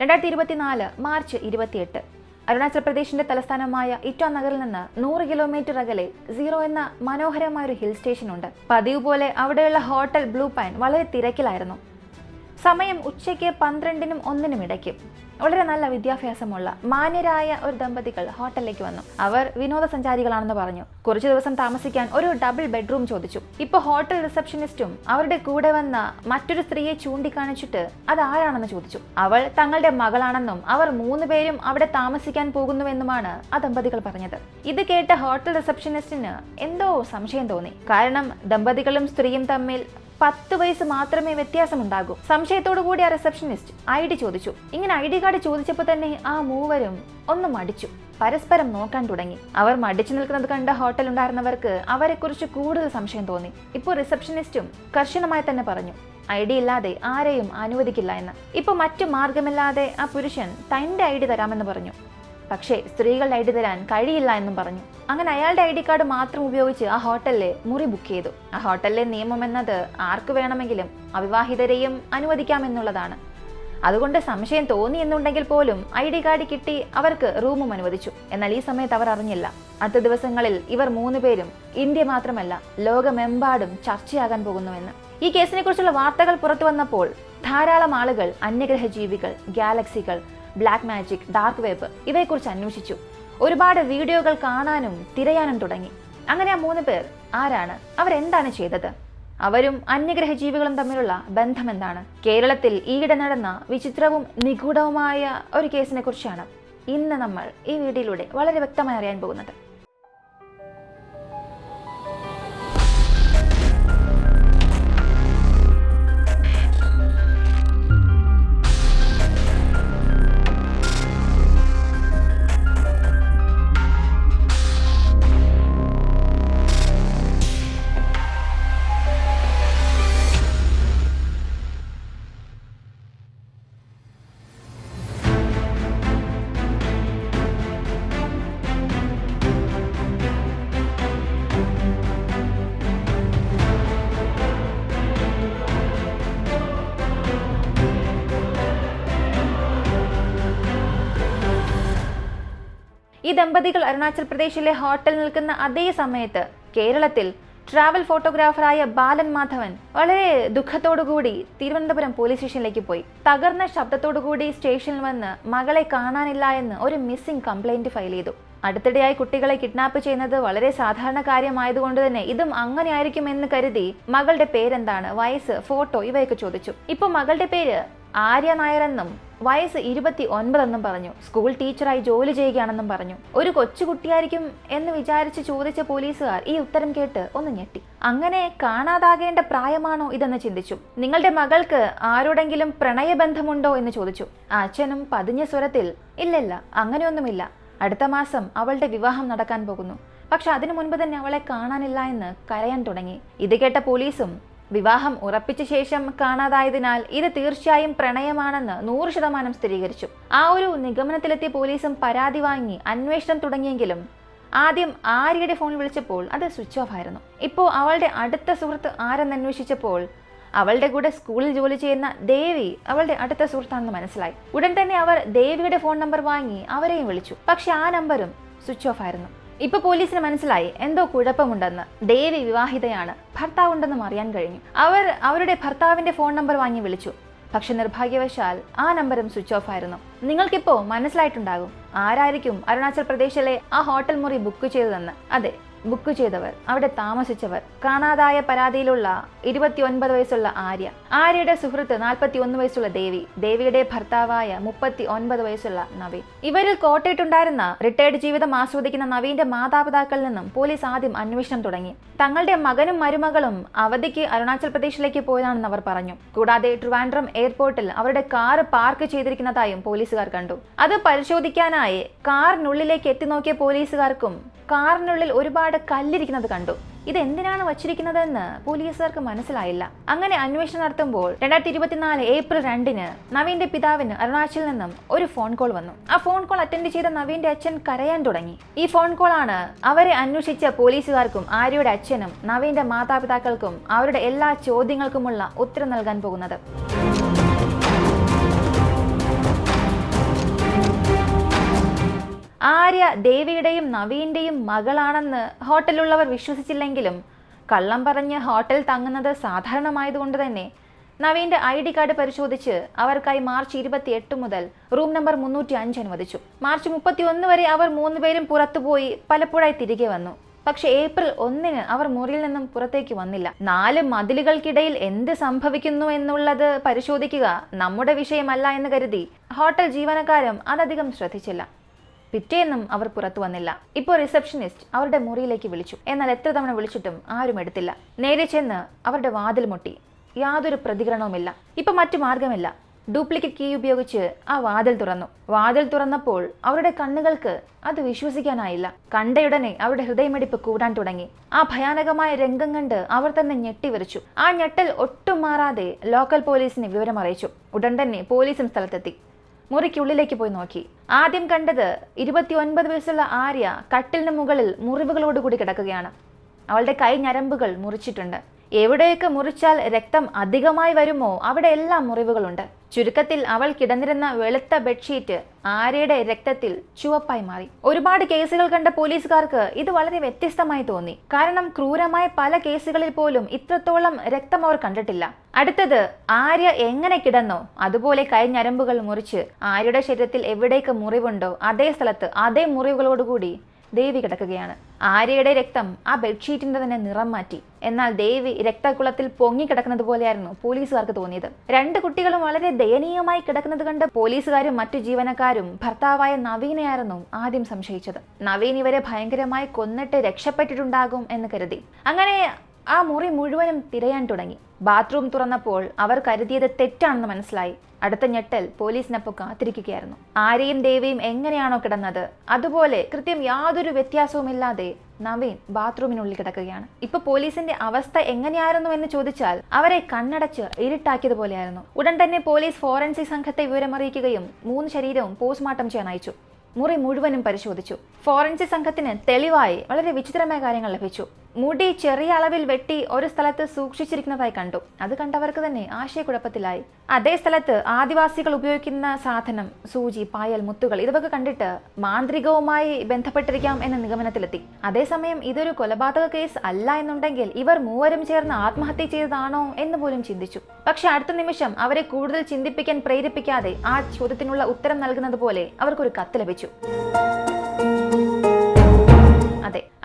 രണ്ടായിരത്തി ഇരുപത്തിനാല് മാർച്ച് ഇരുപത്തിയെട്ട്. അരുണാചൽ പ്രദേശിന്റെ തലസ്ഥാനമായ ഇറ്റോ നഗറിൽ നിന്ന് നൂറ് കിലോമീറ്റർ അകലെ സീറോ എന്ന മനോഹരമായ ഒരു ഹിൽ സ്റ്റേഷൻ ഉണ്ട് പതിവ് പോലെ അവിടെയുള്ള ഹോട്ടൽ ബ്ലൂ പൈൻ വളരെ തിരക്കിലായിരുന്നു. സമയം ഉച്ചയ്ക്ക് പന്ത്രണ്ടിനും ഒന്നിനും ഇടയ്ക്ക്. വളരെ നല്ല വിദ്യാഭ്യാസമുള്ള മാന്യരായ ഒരു ദമ്പതികൾ ഹോട്ടലിലേക്ക് വന്നു. അവർ വിനോദസഞ്ചാരികളാണെന്ന് പറഞ്ഞു. കുറച്ചു ദിവസം താമസിക്കാൻ ഒരു ഡബിൾ ബെഡ്റൂം ചോദിച്ചു. ഇപ്പൊ ഹോട്ടൽ റിസപ്ഷനിസ്റ്റും അവരുടെ കൂടെ വന്ന മറ്റൊരു സ്ത്രീയെ ചൂണ്ടിക്കാണിച്ചിട്ട് അത് ആരാണെന്ന് ചോദിച്ചു. അവൾ തങ്ങളുടെ മകളാണെന്നും അവർ മൂന്ന് പേരും അവിടെ താമസിക്കാൻ പോകുന്നുവെന്നുമാണ് ആ ദമ്പതികൾ പറഞ്ഞത്. ഇത് കേട്ട ഹോട്ടൽ റിസപ്ഷനിസ്റ്റിന് എന്തോ സംശയം തോന്നി. കാരണം ദമ്പതികളും സ്ത്രീയും തമ്മിൽ പത്ത് വയസ്സ് മാത്രമേ വ്യത്യാസമുണ്ടാകൂ. സംശയത്തോടു കൂടി ആ റിസപ്ഷനിസ്റ്റ് ഐ ഡി ചോദിച്ചു. ഇങ്ങനെ ഐ ഡി കാർഡ് ചോദിച്ചപ്പോൾ തന്നെ ആ മൂവരും ഒന്ന് മടിച്ചു. പരസ്പരം നോക്കാൻ തുടങ്ങി. അവർ മടിച്ചു നിൽക്കുന്നത് കണ്ട ഹോട്ടൽ ഉണ്ടായിരുന്നവർക്ക് അവരെക്കുറിച്ച് കൂടുതൽ സംശയം തോന്നി. ഇപ്പോൾ റിസപ്ഷനിസ്റ്റും കർശനമായി തന്നെ പറഞ്ഞു. ഐ ഡി ഇല്ലാതെ ആരെയും അനുവദിക്കില്ല എന്ന്. ഇപ്പൊ മറ്റു മാർഗമില്ലാതെ ആ പുരുഷൻ തന്റെ ഐ ഡി തരാമെന്ന് പറഞ്ഞു. പക്ഷേ സ്ത്രീകളുടെ ഐ ഡി തരാൻ കഴിയില്ല എന്നും പറഞ്ഞു. അങ്ങനെ അയാളുടെ ഐ ഡി കാർഡ് മാത്രം ഉപയോഗിച്ച് ആ ഹോട്ടലിലെ മുറി ബുക്ക് ചെയ്തു. ആ ഹോട്ടലിലെ നിയമം എന്നത് ആർക്ക് വേണമെങ്കിലും അവിവാഹിതരെയും അനുവദിക്കാമെന്നുള്ളതാണ്. അതുകൊണ്ട് സംശയം തോന്നി എന്നുണ്ടെങ്കിൽ പോലും ഐ ഡി കാർഡ് കിട്ടി അവർക്ക് റൂമും അനുവദിച്ചു. എന്നാൽ ഈ സമയത്ത് അവർ അറിഞ്ഞില്ല. അടുത്ത ദിവസങ്ങളിൽ ഇവർ മൂന്ന് പേരും ഇന്ത്യ മാത്രമല്ല ലോകമെമ്പാടും ചർച്ചയാകാൻ പോകുന്നുവെന്ന്. ഈ കേസിനെക്കുറിച്ചുള്ള വാർത്തകൾ പുറത്തു വന്നപ്പോൾ ധാരാളം ആളുകൾ അന്യഗ്രഹ ജീവികൾ ഗാലക്സികൾ ബ്ലാക്ക് മാജിക് ഡാർക്ക് വെബ് ഇവയെക്കുറിച്ച് അന്വേഷിച്ചു. ഒരുപാട് വീഡിയോകൾ കാണാനും തിരയാനും തുടങ്ങി. അങ്ങനെ ആ മൂന്ന് പേർ ആരാണ്? അവരെന്താണ് ചെയ്തത്? അവരും അന്യഗ്രഹ ജീവികളും തമ്മിലുള്ള ബന്ധം എന്താണ് കേരളത്തിൽ ഈയിടെ നടന്ന വിചിത്രവും നിഗൂഢവുമായ ഒരു കേസിനെ കുറിച്ചാണ് ഇന്ന് നമ്മൾ ഈ വീഡിയോയിലൂടെ വളരെ വ്യക്തമായി അറിയാൻ പോകുന്നത്. ദമ്പതികൾ അരുണാചൽ പ്രദേശിലെ ഹോട്ടൽ നിൽക്കുന്ന അതേ സമയത്ത് കേരളത്തിൽ ട്രാവൽ ഫോട്ടോഗ്രാഫറായ ബാലൻ മാധവൻ വളരെ ദുഃഖത്തോടുകൂടി തിരുവനന്തപുരം പോലീസ് സ്റ്റേഷനിലേക്ക് പോയി. തകർന്ന ശബ്ദത്തോടുകൂടി സ്റ്റേഷനിൽ വന്ന് മകളെ കാണാനില്ല എന്ന് ഒരു മിസ്സിംഗ് കംപ്ലൈന്റ് ഫയൽ ചെയ്തു. അടുത്തിടെയായി കുട്ടികളെ കിഡ്നാപ്പ് ചെയ്യുന്നത് വളരെ സാധാരണ കാര്യമായതുകൊണ്ട് തന്നെ ഇതും അങ്ങനെയായിരിക്കും എന്ന് കരുതി മകളുടെ പേരെന്താണ്? വയസ്സ് ഫോട്ടോ ഇവയൊക്കെ ചോദിച്ചു. ഇപ്പൊ മകളുടെ പേര് ആര്യ നായരെന്നും വയസ്സ് ഇരുപത്തി ഒൻപതെന്നും പറഞ്ഞു. സ്കൂൾ ടീച്ചറായി ജോലി ചെയ്യുകയാണെന്നും പറഞ്ഞു. ഒരു കൊച്ചുകുട്ടിയായിരിക്കും എന്ന് വിചാരിച്ച് ചോദിച്ച പോലീസുകാർ ഈ ഉത്തരം കേട്ട് ഒന്ന് ഞെട്ടി. അങ്ങനെ കാണാതാകേണ്ട പ്രായമാണോ ഇതെന്ന് ചിന്തിച്ചു. നിങ്ങളുടെ മകൾക്ക് ആരോടെങ്കിലും പ്രണയബന്ധമുണ്ടോ എന്ന് ചോദിച്ചു. അച്ഛനും പതിഞ്ഞ സ്വരത്തിൽ ഇല്ലില്ല അങ്ങനെയൊന്നുമില്ല. അടുത്ത മാസം അവളുടെ വിവാഹം നടക്കാൻ പോകുന്നു. പക്ഷെ അതിനു മുൻപ് തന്നെ അവളെ കാണാനില്ല എന്ന് കരയാൻ തുടങ്ങി. ഇത് കേട്ട പോലീസും വിവാഹം ഉറപ്പിച്ച ശേഷം കാണാതായതിനാൽ ഇത് തീർച്ചയായും പ്രണയമാണെന്ന് നൂറ് ശതമാനം സ്ഥിരീകരിച്ചു. ആ ഒരു നിഗമനത്തിലെത്തിയ പോലീസും പരാതി വാങ്ങി അന്വേഷണം തുടങ്ങിയെങ്കിലും ആദ്യം ആര്യയുടെ ഫോൺ വിളിച്ചപ്പോൾ അത് സ്വിച്ച് ഓഫ് ആയിരുന്നു. ഇപ്പോൾ അവളുടെ അടുത്ത സുഹൃത്ത് ആരെന്ന് അന്വേഷിച്ചപ്പോൾ അവളുടെ കൂടെ സ്കൂളിൽ ജോലി ചെയ്യുന്ന ദേവി അവളുടെ അടുത്ത സുഹൃത്താണെന്ന് മനസ്സിലായി. ഉടൻ തന്നെ അവർ ദേവിയുടെ ഫോൺ നമ്പർ വാങ്ങി അവരെയും വിളിച്ചു. പക്ഷെ ആ നമ്പറും സ്വിച്ച് ഓഫ് ആയിരുന്നു. ഇപ്പൊ പോലീസിന് മനസ്സിലായി എന്തോ കുഴപ്പമുണ്ടെന്ന്. ദേവി വിവാഹിതയാണ്. ഭർത്താവുണ്ടെന്നും അറിയാൻ കഴിഞ്ഞു. അവർ അവരുടെ ഭർത്താവിന്റെ ഫോൺ നമ്പർ വാങ്ങി വിളിച്ചു. പക്ഷെ നിർഭാഗ്യവശാൽ ആ നമ്പറും സ്വിച്ച് ഓഫ് ആയിരുന്നു. നിങ്ങൾക്കിപ്പോ മനസ്സിലായിട്ടുണ്ടാകും. ആരായിരിക്കും അരുണാചൽ പ്രദേശിലെ ആ ഹോട്ടൽ മുറി ബുക്ക് ചെയ്തതെന്ന്. അതെ ബുക്ക് ചെയ്തവർ അവിടെ താമസിച്ചവർ കാണാതായ പരാതിയിലുള്ള ഇരുപത്തിയൊൻപത് വയസ്സുള്ള ആര്യ ആര്യയുടെ സുഹൃത്ത് നാൽപ്പത്തി ഒന്ന് വയസ്സുള്ള ദേവി ദേവിയുടെ ഭർത്താവായ മുപ്പത്തി ഒൻപത് വയസ്സുള്ള നവീൻ. ഇവരിൽ കോട്ടയിട്ടുണ്ടായിരുന്ന റിട്ടയർഡ് ജീവിതം ആസ്വദിക്കുന്ന നവീന്റെ മാതാപിതാക്കളിൽ നിന്നും പോലീസ് ആദ്യം അന്വേഷണം തുടങ്ങി. തങ്ങളുടെ മകനും മരുമകളും അവധിക്ക് അരുണാചൽ പ്രദേശിലേക്ക് പോയതാണെന്ന് അവർ പറഞ്ഞു. കൂടാതെ ട്രിവാൻഡ്രം എയർപോർട്ടിൽ അവരുടെ കാർ പാർക്ക് ചെയ്തിരിക്കുന്നതായും പോലീസുകാർ കണ്ടു. അത് പരിശോധിക്കാനായി കാറിനുള്ളിലേക്ക് എത്തി നോക്കിയ പോലീസുകാർക്കും കാറിനുള്ളിൽ ഒരുപാട് കല്ലിരിക്കുന്നത് കണ്ടു. ഇത് എന്തിനാണ് വച്ചിരിക്കുന്നതെന്ന് പോലീസുകാർക്ക് മനസ്സിലായില്ല. അങ്ങനെ അന്വേഷണം നടത്തുമ്പോൾ രണ്ടായിരത്തി ഇരുപത്തിനാല് ഏപ്രിൽ രണ്ടിന് നവീന്റെ പിതാവിന് അരുണാചലിൽ നിന്നും ഒരു ഫോൺ കോൾ വന്നു. ആ ഫോൺ കോൾ അറ്റൻഡ് ചെയ്ത നവീന്റെ അച്ഛൻ കരയാൻ തുടങ്ങി. ഈ ഫോൺ കോൾ ആണ് അവരെ അന്വേഷിച്ച പോലീസുകാർക്കും ആര്യയുടെ അച്ഛനും നവീന്റെ മാതാപിതാക്കൾക്കും അവരുടെ എല്ലാ ചോദ്യങ്ങൾക്കുമുള്ള ഉത്തരം നൽകാൻ പോകുന്നത്. ആര്യ ദേവിയുടെയും നവീന്റെയും മകളാണെന്ന് ഹോട്ടലുള്ളവർ വിശ്വസിച്ചില്ലെങ്കിലും കള്ളം പറഞ്ഞ് ഹോട്ടൽ തങ്ങുന്നത് സാധാരണമായതുകൊണ്ട് തന്നെ നവീന്റെ ഐ ഡി കാർഡ് പരിശോധിച്ച് അവർക്കായി മാർച്ച് ഇരുപത്തി എട്ട് മുതൽ റൂം നമ്പർ മുന്നൂറ്റി അഞ്ച് അനുവദിച്ചു. മാർച്ച് മുപ്പത്തി ഒന്ന് വരെ അവർ മൂന്നുപേരും പുറത്തുപോയി പലപ്പോഴായി തിരികെ വന്നു. പക്ഷേ ഏപ്രിൽ ഒന്നിന് അവർ മുറിയിൽ നിന്നും പുറത്തേക്ക് വന്നില്ല. നാല് മതിലുകൾക്കിടയിൽ എന്ത് സംഭവിക്കുന്നു എന്നുള്ളത് പരിശോധിക്കുക നമ്മുടെ വിഷയമല്ല എന്ന് കരുതി ഹോട്ടൽ ജീവനക്കാരും അതധികം ശ്രദ്ധിച്ചില്ല. പിറ്റേന്നും അവർ പുറത്തു വന്നില്ല. ഇപ്പോൾ റിസപ്ഷനിസ്റ്റ് അവരുടെ മുറിയിലേക്ക് വിളിച്ചു. എന്നാൽ എത്ര തവണ വിളിച്ചിട്ടും ആരും എടുത്തില്ല. നേരെ ചെന്ന് അവരുടെ വാതിൽ മുട്ടി. യാതൊരു പ്രതികരണവുമില്ല. ഇപ്പൊ മറ്റു മാർഗമില്ല ഡ്യൂപ്ലിക്കേറ്റ് കീ ഉപയോഗിച്ച് ആ വാതിൽ തുറന്നു. വാതിൽ തുറന്നപ്പോൾ അവരുടെ കണ്ണുകൾക്ക് അത് വിശ്വസിക്കാനായില്ല. കണ്ടയുടനെ അവരുടെ ഹൃദയമിടിപ്പ് കൂടാൻ തുടങ്ങി. ആ ഭയാനകമായ രംഗം കണ്ട് അവർ തന്നെ ഞെട്ടിവരച്ചു ആ ഞെട്ടൽ ഒട്ടും മാറാതെ ലോക്കൽ പോലീസിന് വിവരം അറിയിച്ചു ഉടൻ തന്നെ പോലീസും സ്ഥലത്തെത്തി. മുറിക്കുള്ളിലേക്ക് പോയി നോക്കി. ആദ്യം കണ്ടത് ഇരുപത്തിയൊൻപത് വയസ്സുള്ള ആര്യ കട്ടിലിന് മുകളിൽ മുറിവുകളോടുകൂടി കിടക്കുകയാണ്. അവളുടെ കൈ ഞരമ്പുകൾ മുറിച്ചിട്ടുണ്ട്. എവിടെയൊക്കെ മുറിച്ചാൽ രക്തം അധികമായി വരുമോ അവിടെ എല്ലാം മുറിവുകളുണ്ട്. ചുരുക്കത്തിൽ അവൾ കിടന്നിരുന്ന വെളുത്ത ബെഡ്ഷീറ്റ് ആരയുടെ രക്തത്തിൽ ചുവപ്പായി മാറി. ഒരുപാട് കേസുകൾ കണ്ട പോലീസുകാർക്ക് ഇത് വളരെ വ്യത്യസ്തമായി തോന്നി. കാരണം ക്രൂരമായ പല കേസുകളിൽ പോലും ഇത്രത്തോളം രക്തം അവർ കണ്ടിട്ടില്ല. അടുത്തത് ആര്യ എങ്ങനെ കിടന്നോ അതുപോലെ കൈഞ്ഞരമ്പുകൾ മുറിച്ച് ആര്യയുടെ ശരീരത്തിൽ എവിടേക്ക് മുറിവുണ്ടോ അതേ സ്ഥലത്ത് അതേ മുറിവുകളോടുകൂടി ദേവി കിടക്കുകയാണ്. ആര്യയുടെ രക്തം ആ ബെഡ്ഷീറ്റിന്റെ തന്നെ നിറം മാറ്റി. എന്നാൽ ദേവി രക്തക്കുളത്തിൽ പൊങ്ങിക്കിടക്കുന്നത് പോലെയായിരുന്നു പോലീസുകാർക്ക് തോന്നിയത്. രണ്ട് കുട്ടികളും വളരെ ദയനീയമായി കിടക്കുന്നത് കണ്ട് പോലീസുകാരും മറ്റു ജീവനക്കാരും ഭർത്താവായ നവീനെയായിരുന്നു ആദ്യം സംശയിച്ചത്. നവീൻ ഇവരെ ഭയങ്കരമായി കൊന്നിട്ട് രക്ഷപ്പെട്ടിട്ടുണ്ടാകും എന്ന് കരുതി. അങ്ങനെ ആ മുറി മുഴുവനും തിരയാൻ തുടങ്ങി. ബാത്റൂം തുറന്നപ്പോൾ അവർ കരുതിയത് തെറ്റാണെന്ന് മനസ്സിലായി. അടുത്ത ഞെട്ടൽ പോലീസിനൊപ്പം കാത്തിരിക്കുകയായിരുന്നു. ആരെയും ദേവിയും എങ്ങനെയാണോ കിടന്നത്? അതുപോലെ കൃത്യം യാതൊരു വ്യത്യാസവുമില്ലാതെ നവീൻ ബാത്റൂമിനുള്ളിൽ കിടക്കുകയാണ്. ഇപ്പൊ പോലീസിന്റെ അവസ്ഥ എങ്ങനെയായിരുന്നു എന്ന് ചോദിച്ചാൽ അവരെ കണ്ണടച്ച് ഇരുട്ടാക്കിയതുപോലെയായിരുന്നു. ഉടൻ തന്നെ പോലീസ് ഫോറൻസിക് സംഘത്തെ വിവരമറിയിക്കുകയും മൂന്ന് ശരീരവും പോസ്റ്റ്മോർട്ടം ചെയ്യാൻ അയച്ചു. മുറി മുഴുവനും പരിശോധിച്ചു. ഫോറൻസിക് സംഘത്തിന് തെളിവായി വളരെ വിചിത്രമായ കാര്യങ്ങൾ ലഭിച്ചു. മുടി ചെറിയ അളവിൽ വെട്ടി ഒരു സ്ഥലത്ത് സൂക്ഷിച്ചിരിക്കുന്നതായി കണ്ടു. അത് കണ്ടവർക്ക് തന്നെ ആശയക്കുഴപ്പത്തിലായി. അതേ സ്ഥലത്ത് ആദിവാസികൾ ഉപയോഗിക്കുന്ന സാധനം സൂചി പായൽ മുത്തുകൾ ഇതൊക്കെ കണ്ടിട്ട് മാന്ത്രികവുമായി ബന്ധപ്പെട്ടിരിക്കാം എന്ന നിഗമനത്തിലെത്തി. അതേസമയം ഇതൊരു കൊലപാതക കേസ് അല്ല എന്നുണ്ടെങ്കിൽ ഇവർ മൂവരും ചേർന്ന് ആത്മഹത്യ ചെയ്തതാണോ എന്ന് പോലും ചിന്തിച്ചു. പക്ഷെ അടുത്ത നിമിഷം അവരെ കൂടുതൽ ചിന്തിപ്പിക്കാൻ പ്രേരിപ്പിക്കാതെ ആ ചോദ്യത്തിനുള്ള ഉത്തരം നൽകുന്നത് പോലെ അവർക്കൊരു കത്ത് ലഭിച്ചു.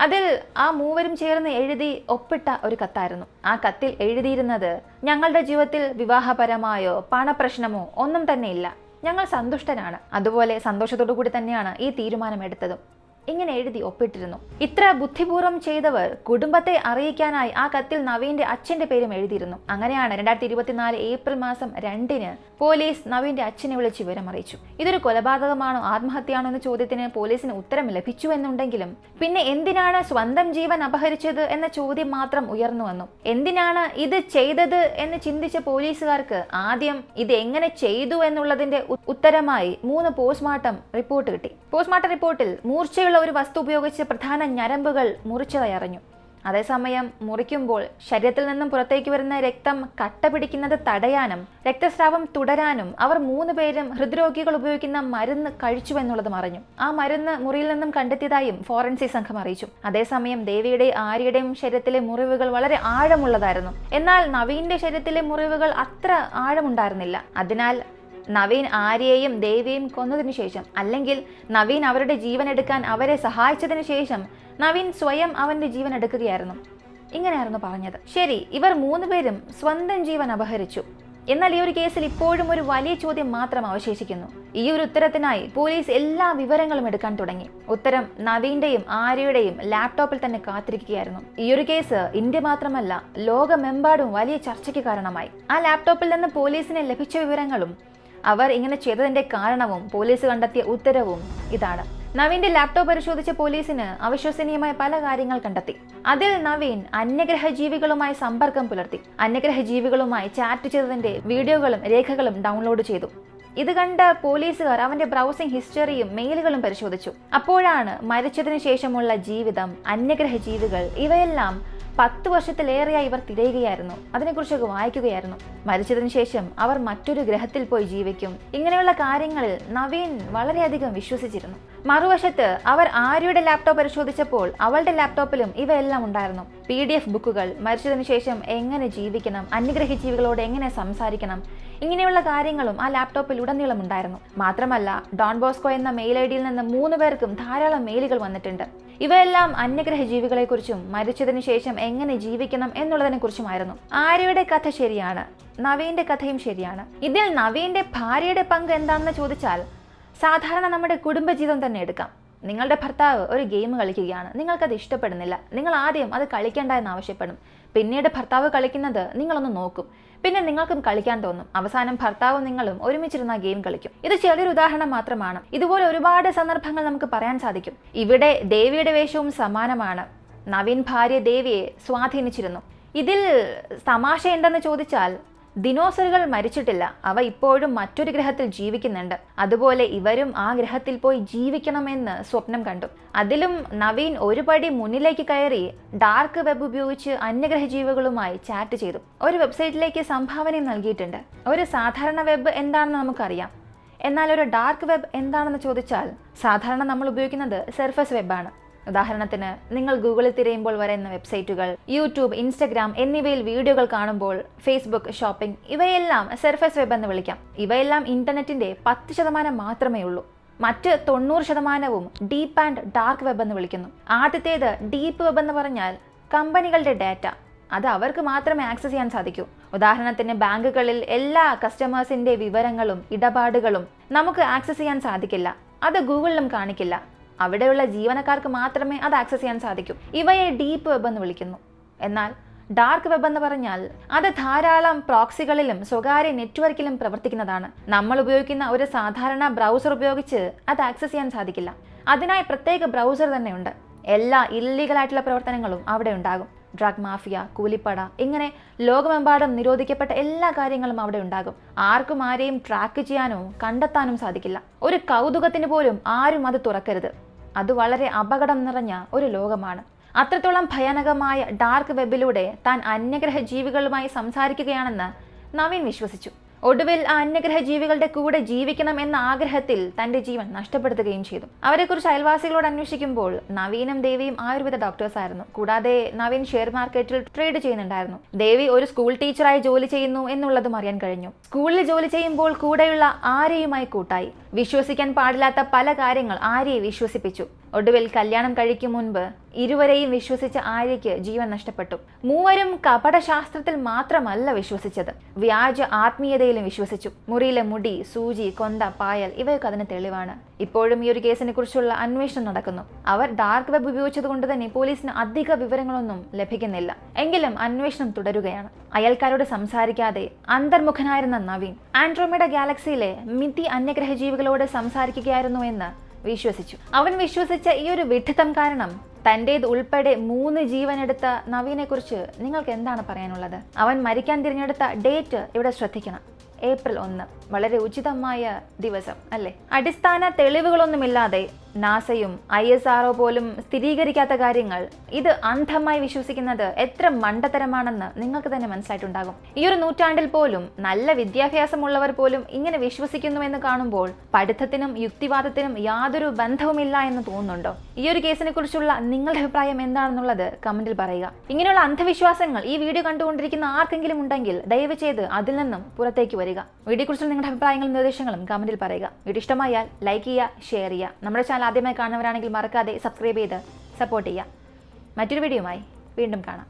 അതിൽ ആ മൂവരും ചേർന്ന് എഴുതി ഒപ്പിട്ട ഒരു കത്തായിരുന്നു. ആ കത്തിൽ എഴുതിയിരുന്നത് ഞങ്ങളുടെ ജീവിതത്തിൽ വിവാഹപരമായോ പണപ്രശ്നമോ ഒന്നും തന്നെ ഇല്ല ഞങ്ങൾ സന്തുഷ്ടനാണ്. അതുപോലെ സന്തോഷത്തോടു കൂടി തന്നെയാണ് ഈ തീരുമാനം എടുത്തതും. ഇങ്ങനെ എഴുതി ഒപ്പിട്ടിരുന്നു. ഇത്ര ബുദ്ധിപൂർവം ചെയ്തവർ കുടുംബത്തെ അറിയിക്കാനായി ആ കത്തിൽ നവീന്റെ അച്ഛന്റെ പേരും എഴുതിയിരുന്നു. അങ്ങനെയാണ് രണ്ടായിരത്തി ഇരുപത്തിനാല് ഏപ്രിൽ മാസം രണ്ടിന് പോലീസ് നവീന്റെ അച്ഛനെ വിളിച്ച് വിവരം അറിയിച്ചു ഇതൊരു കൊലപാതകമാണോ ആത്മഹത്യയാണോ എന്ന ചോദ്യത്തിന് പോലീസിന് ഉത്തരം ലഭിച്ചു എന്നുണ്ടെങ്കിലും പിന്നെ എന്തിനാണ് സ്വന്തം ജീവൻ അപഹരിച്ചത് എന്ന ചോദ്യം മാത്രം ഉയർന്നു വന്നു. എന്തിനാണ് ഇത് ചെയ്തത് എന്ന് ചിന്തിച്ച പോലീസുകാർക്ക് ആദ്യം ഇത് എങ്ങനെ ചെയ്തു എന്നുള്ളതിന്റെ ഉത്തരമായി മൂന്ന് പോസ്റ്റ്മോർട്ടം റിപ്പോർട്ട് കിട്ടി. പോസ്റ്റ്മോർട്ടം റിപ്പോർട്ടിൽ മൂർച്ചയുള്ള ഒരു വസ്തു ഉപയോഗിച്ച് പ്രധാന ഞരമ്പുകൾ മുറിച്ചതായി അറിഞ്ഞു അതേസമയം മുറിക്കുമ്പോൾ ശരീരത്തിൽ നിന്നും പുറത്തേക്ക് വരുന്ന രക്തം കട്ട പിടിക്കുന്നത് തടയാനും രക്തസ്രാവം തുടരാനും അവർ മൂന്ന് പേരും ഹൃദ്രോഗികൾ ഉപയോഗിക്കുന്ന മരുന്ന് കഴിച്ചു എന്നുള്ളതും അറിഞ്ഞു. ആ മരുന്ന് മുറിയിൽ നിന്നും കണ്ടെത്തിയതായും ഫോറൻസിക് സംഘം അറിയിച്ചു. അതേസമയം ദേവിയുടെ ആര്യയുടെയും ശരീരത്തിലെ മുറിവുകൾ വളരെ ആഴമുള്ളതായിരുന്നു. എന്നാൽ നവീന്റെ ശരീരത്തിലെ മുറിവുകൾ അത്ര ആഴമുണ്ടായിരുന്നില്ല. അതിനാൽ നവീൻ ആര്യയെയും ദേവിയെയും കൊന്നതിനു ശേഷം അല്ലെങ്കിൽ നവീൻ അവരുടെ ജീവൻ എടുക്കാൻ അവരെ സഹായിച്ചതിന് ശേഷം നവീൻ സ്വയം അവന്റെ ജീവൻ എടുക്കുകയായിരുന്നു. ഇങ്ങനെയായിരുന്നു പറഞ്ഞത്. ശരി ഇവർ മൂന്നുപേരും സ്വന്തം ജീവൻ അപഹരിച്ചു. എന്നാൽ ഈ ഒരു കേസിൽ ഇപ്പോഴും ഒരു വലിയ ചോദ്യം മാത്രം അവശേഷിക്കുന്നു. ഈ ഒരു ഉത്തരത്തിനായി പോലീസ് എല്ലാ വിവരങ്ങളും എടുക്കാൻ തുടങ്ങി. ഉത്തരം നവീന്റെയും ആര്യയുടെയും ലാപ്ടോപ്പിൽ തന്നെ കാത്തിരിക്കുകയായിരുന്നു. ഈ ഒരു കേസ് ഇന്ത്യ മാത്രമല്ല ലോകമെമ്പാടും വലിയ ചർച്ചയ്ക്ക് കാരണമായി. ആ ലാപ്ടോപ്പിൽ നിന്ന് പോലീസിന് ലഭിച്ച വിവരങ്ങളും അവർ ഇങ്ങനെ ചെയ്തതിന്റെ കാരണവും പോലീസ് കണ്ടെത്തിയ ഉത്തരവും ഇതാണ്. നവീന്റെ ലാപ്ടോപ്പ് പരിശോധിച്ച പോലീസിന് അവിശ്വസനീയമായ പല കാര്യങ്ങൾ കണ്ടെത്തി. അതിൽ നവീൻ അന്യഗ്രഹ ജീവികളുമായി സമ്പർക്കം പുലർത്തി. അന്യഗ്രഹ ജീവികളുമായി ചാറ്റ് ചെയ്തതിന്റെ വീഡിയോകളും രേഖകളും ഡൗൺലോഡ് ചെയ്തു. ഇത് കണ്ട പോലീസുകാർ അവന്റെ ബ്രൗസിംഗ് ഹിസ്റ്ററിയും മെയിലുകളും പരിശോധിച്ചു. അപ്പോഴാണ് മരിച്ചതിനു ശേഷമുള്ള ജീവിതം അന്യഗ്രഹ ജീവികൾ ഇവയെല്ലാം പത്ത് വർഷത്തിലേറെയായി ഇവർ തിരയുകയായിരുന്നു. അതിനെക്കുറിച്ചൊക്കെ വായിക്കുകയായിരുന്നു. മരിച്ചതിന് ശേഷം അവർ മറ്റൊരു ഗ്രഹത്തിൽ പോയി ജീവിക്കും. ഇങ്ങനെയുള്ള കാര്യങ്ങളിൽ നവീൻ വളരെയധികം വിശ്വസിച്ചിരുന്നു. മറുവശത്ത് അവർ ആര്യയുടെ ലാപ്ടോപ്പ് പരിശോധിച്ചപ്പോൾ അവളുടെ ലാപ്ടോപ്പിലും ഇവയെല്ലാം ഉണ്ടായിരുന്നു. പി ഡി എഫ് ബുക്കുകൾ മരിച്ചതിന് ശേഷം എങ്ങനെ ജീവിക്കണം അന്യഗ്രഹ ജീവികളോട് എങ്ങനെ സംസാരിക്കണം ഇങ്ങനെയുള്ള കാര്യങ്ങളും ആ ലാപ്ടോപ്പിൽ ഉടനീളം ഉണ്ടായിരുന്നു. മാത്രമല്ല ഡോൺ ബോസ്കോ എന്ന മെയിൽ ഐ ഡിയിൽ നിന്ന് മൂന്ന് പേർക്കും ധാരാളം മെയിലുകൾ വന്നിട്ടുണ്ട്. ഇവയെല്ലാം അന്യഗ്രഹ ജീവികളെക്കുറിച്ചും മരിച്ചതിനു ശേഷം എങ്ങനെ ജീവിക്കണം എന്നുള്ളതിനെ കുറിച്ചുമായിരുന്നു ആര്യയുടെ കഥ ശരിയാണ് നവീന്റെ കഥയും ശരിയാണ്. ഇതിൽ നവീന്റെ ഭാര്യയുടെ പങ്ക് എന്താണെന്ന് ചോദിച്ചാൽ സാധാരണ നമ്മുടെ കുടുംബജീവിതം തന്നെ എടുക്കാം. നിങ്ങളുടെ ഭർത്താവ് ഒരു ഗെയിം കളിക്കുകയാണ് നിങ്ങൾക്കത് ഇഷ്ടപ്പെടുന്നില്ല. നിങ്ങൾ ആദ്യം അത് കളിക്കേണ്ട എന്ന് ആവശ്യപ്പെടും. പിന്നീട് ഭർത്താവ് കളിക്കുന്നത് നിങ്ങളൊന്ന് നോക്കും. പിന്നെ നിങ്ങൾക്കും കളിക്കാൻ തോന്നും. അവസാനം ഭർത്താവും നിങ്ങളും ഒരുമിച്ചിരുന്ന ഗെയിം കളിക്കും. ഇത് ചെറിയൊരു ഉദാഹരണം മാത്രമാണ്. ഇതുപോലെ ഒരുപാട് സന്ദർഭങ്ങൾ നമുക്ക് പറയാൻ സാധിക്കും. ഇവിടെ ദേവിയുടെ വേഷവും സമാനമാണ്. നവീൻ ഭാര്യ ദേവിയെ സ്വാധീനിച്ചിരുന്നു. ഇതിൽ തമാശ എന്തെന്ന് ചോദിച്ചാൽ ദിനോസറുകൾ മരിച്ചിട്ടില്ല. അവ ഇപ്പോഴും മറ്റൊരു ഗ്രഹത്തിൽ ജീവിക്കുന്നുണ്ട്. അതുപോലെ ഇവരും ആ ഗ്രഹത്തിൽ പോയി ജീവിക്കണമെന്ന് സ്വപ്നം കണ്ടു. അതിലും നവീൻ ഒരുപടി മുന്നിലേക്ക് കയറി ഡാർക്ക് വെബ് ഉപയോഗിച്ച് അന്യഗ്രഹ ജീവികളുമായി ചാറ്റ് ചെയ്തു. ഒരു വെബ്സൈറ്റിലേക്ക് സംഭാവനയും നൽകിയിട്ടുണ്ട്. ഒരു സാധാരണ വെബ് എന്താണെന്ന് നമുക്കറിയാം. എന്നാൽ ഒരു ഡാർക്ക് വെബ് എന്താണെന്ന് ചോദിച്ചാൽ സാധാരണ നമ്മൾ ഉപയോഗിക്കുന്നത് സർഫസ് വെബാണ് ഉദാഹരണത്തിന് നിങ്ങൾ ഗൂഗിളിൽ തിരയുമ്പോൾ വരുന്ന വെബ്സൈറ്റുകൾ യൂട്യൂബ് ഇൻസ്റ്റഗ്രാം എന്നിവയിൽ വീഡിയോകൾ കാണുമ്പോൾ ഫേസ്ബുക്ക് ഷോപ്പിംഗ് ഇവയെല്ലാം സർഫസ് വെബ് എന്ന് വിളിക്കാം. ഇവയെല്ലാം ഇന്റർനെറ്റിന്റെ പത്ത് ശതമാനം മാത്രമേ ഉള്ളൂ. മറ്റ് തൊണ്ണൂറ് ശതമാനവും ഡീപ്പ് ആൻഡ് ഡാർക്ക് വെബ് എന്ന് വിളിക്കുന്നു. ആദ്യത്തേത് ഡീപ്പ് വെബ് എന്ന് പറഞ്ഞാൽ കമ്പനികളുടെ ഡാറ്റ. അത് അവർക്ക് മാത്രമേ ആക്സസ് ചെയ്യാൻ സാധിക്കൂ. ഉദാഹരണത്തിന് ബാങ്കുകളിൽ എല്ലാ കസ്റ്റമേഴ്സിന്റെ വിവരങ്ങളും ഇടപാടുകളും നമുക്ക് ആക്സസ് ചെയ്യാൻ സാധിക്കില്ല. അത് ഗൂഗിളിലും കാണിക്കില്ല. അവിടെയുള്ള ജീവനക്കാർക്ക് മാത്രമേ അത് ആക്സസ് ചെയ്യാൻ സാധിക്കൂ. ഇവയെ ഡീപ്പ് വെബ് എന്ന് വിളിക്കുന്നു. എന്നാൽ ഡാർക്ക് വെബ് എന്ന് പറഞ്ഞാൽ അത് ധാരാളം പ്രോക്സികളിലും സ്വകാര്യ നെറ്റ്വർക്കിലും പ്രവർത്തിക്കുന്നതാണ്. നമ്മൾ ഉപയോഗിക്കുന്ന ഒരു സാധാരണ ബ്രൗസർ ഉപയോഗിച്ച് അത് ആക്സസ് ചെയ്യാൻ സാധിക്കില്ല. അതിനായി പ്രത്യേക ബ്രൗസർ തന്നെയുണ്ട് എല്ലാ ഇല്ലീഗൽ ആയിട്ടുള്ള പ്രവർത്തനങ്ങളും അവിടെ ഉണ്ടാകും. ഡ്രഗ് മാഫിയ കൂലിപ്പട ഇങ്ങനെ ലോകമെമ്പാടും നിരോധിക്കപ്പെട്ട എല്ലാ കാര്യങ്ങളും അവിടെ ഉണ്ടാകും. ആർക്കും ആരെയും ട്രാക്ക് ചെയ്യാനോ കണ്ടെത്താനും സാധിക്കില്ല. ഒരു കൗതുകത്തിന് പോലും ആരും അത് തുറക്കരുത്. അത് വളരെ അപകടം നിറഞ്ഞ ഒരു ലോകമാണ്. അത്രത്തോളം ഭയാനകമായ ഡാർക്ക് വെബിലൂടെ താൻ അന്യഗ്രഹ ജീവികളുമായി സംസാരിക്കുകയാണെന്ന് നവീൻ വിശ്വസിച്ചു. ഒടുവിൽ ആ അന്യഗ്രഹ ജീവികളുടെ കൂടെ ജീവിക്കണം എന്ന ആഗ്രഹത്തിൽ തന്റെ ജീവൻ നഷ്ടപ്പെടുത്തുകയും ചെയ്തു. അവരെക്കുറിച്ച് അയൽവാസികളോട് അന്വേഷിക്കുമ്പോൾ നവീനും ദേവിയും ആയുർവേദ ഡോക്ടേഴ്സ് ആയിരുന്നു. കൂടാതെ നവീൻ ഷെയർ മാർക്കറ്റിൽ ട്രേഡ് ചെയ്യുന്നുണ്ടായിരുന്നു. ദേവി ഒരു സ്കൂൾ ടീച്ചറായി ജോലി ചെയ്യുന്നു എന്നുള്ളതും അറിയാൻ കഴിഞ്ഞു. സ്കൂളിൽ ജോലി ചെയ്യുമ്പോൾ കൂടെയുള്ള ആരെയുമായി കൂട്ടായി. വിശ്വസിക്കാൻ പാടില്ലാത്ത പല കാര്യങ്ങൾ ആര്യയെ വിശ്വസിപ്പിച്ചു. ഒടുവിൽ കല്യാണം കഴിക്കും മുൻപ് ഇരുവരെയും വിശ്വസിച്ച ആര്യയ്ക്ക് ജീവൻ നഷ്ടപ്പെട്ടു. മൂവരും കപടശാസ്ത്രത്തിൽ മാത്രമല്ല വിശ്വസിച്ചത്. വ്യാജ ആത്മീയതയിലും വിശ്വസിച്ചു. മുറിയിലെ മുടി സൂചി കൊന്ത പായൽ ഇവയൊക്കെ അതിന് തെളിവാണ്. ഇപ്പോഴും ഈ ഒരു കേസിനെ കുറിച്ചുള്ള അന്വേഷണം നടക്കുന്നു. അവർ ഡാർക്ക് വെബ് ഉപയോഗിച്ചത് കൊണ്ട് തന്നെ പോലീസിന് അധിക വിവരങ്ങളൊന്നും ലഭിക്കുന്നില്ല. എങ്കിലും അന്വേഷണം തുടരുകയാണ്. അയൽക്കാരോട് സംസാരിക്കാതെ അന്തർമുഖനായിരുന്ന നവീൻ ആൻഡ്രോമേഡ ഗാലക്സിയിലെ മിതി അന്യഗ്രഹജീവികളോട് സംസാരിക്കുകയായിരുന്നു എന്ന് വിശ്വസിച്ചു. അവൻ വിശ്വസിച്ച ഈ ഒരു വിഡ്ഢിത്തം കാരണം തന്റേത് ഉൾപ്പെടെ മൂന്ന് ജീവനെടുത്ത നവീനെക്കുറിച്ച് നിങ്ങൾക്ക് എന്താണ് പറയാനുള്ളത്? അവൻ മരിക്കാൻ തിരഞ്ഞെടുത്ത ഡേറ്റ് ഇവിടെ ശ്രദ്ധിക്കണം. ഏപ്രിൽ ഒന്ന്. വളരെ ഉചിതമായ ദിവസം അല്ലേ? അടിസ്ഥാന തെളിവുകളൊന്നുമില്ലാതെ നാസയും ഐ എസ് ആർഒ പോലും സ്ഥിരീകരിക്കാത്ത കാര്യങ്ങൾ ഇത് അന്ധമായി വിശ്വസിക്കുന്നത് എത്ര മണ്ടത്തരമാണെന്ന് നിങ്ങൾക്ക് തന്നെ മനസ്സിലായിട്ടുണ്ടാകും. ഈ ഒരു നൂറ്റാണ്ടിൽ പോലും നല്ല വിദ്യാഭ്യാസമുള്ളവർ പോലും ഇങ്ങനെ വിശ്വസിക്കുന്നുവെന്ന് കാണുമ്പോൾ പഠിത്തത്തിനും യുക്തിവാദത്തിനും യാതൊരു ബന്ധവുമില്ല എന്ന് തോന്നുന്നുണ്ടോ? ഈ ഒരു കേസിനെ കുറിച്ചുള്ള നിങ്ങളുടെ അഭിപ്രായം എന്താണെന്നുള്ളത് കമന്റിൽ പറയുക. ഇങ്ങനെയുള്ള അന്ധവിശ്വാസങ്ങൾ ഈ വീഡിയോ കണ്ടുകൊണ്ടിരിക്കുന്ന ആർക്കെങ്കിലും ഉണ്ടെങ്കിൽ ദയവ് ചെയ്ത് അതിൽ നിന്നും പുറത്തേക്ക് വരിക. കുറിച്ചുള്ള നിങ്ങളുടെ അഭിപ്രായങ്ങളും നിർദ്ദേശങ്ങളും കമന്റിൽ പറയുക. വീഡിയോ ഇഷ്ടമായാൽ ലൈക്ക് ചെയ്യുക ഷെയർ ചെയ്യുക. നമ്മുടെ ആദ്യമായി കാണുന്നവരാണെങ്കിൽ മറക്കാതെ സബ്സ്ക്രൈബ് ചെയ്ത് സപ്പോർട്ട് ചെയ്യുക. മറ്റൊരു വീഡിയോയുമായി വീണ്ടും കാണാം.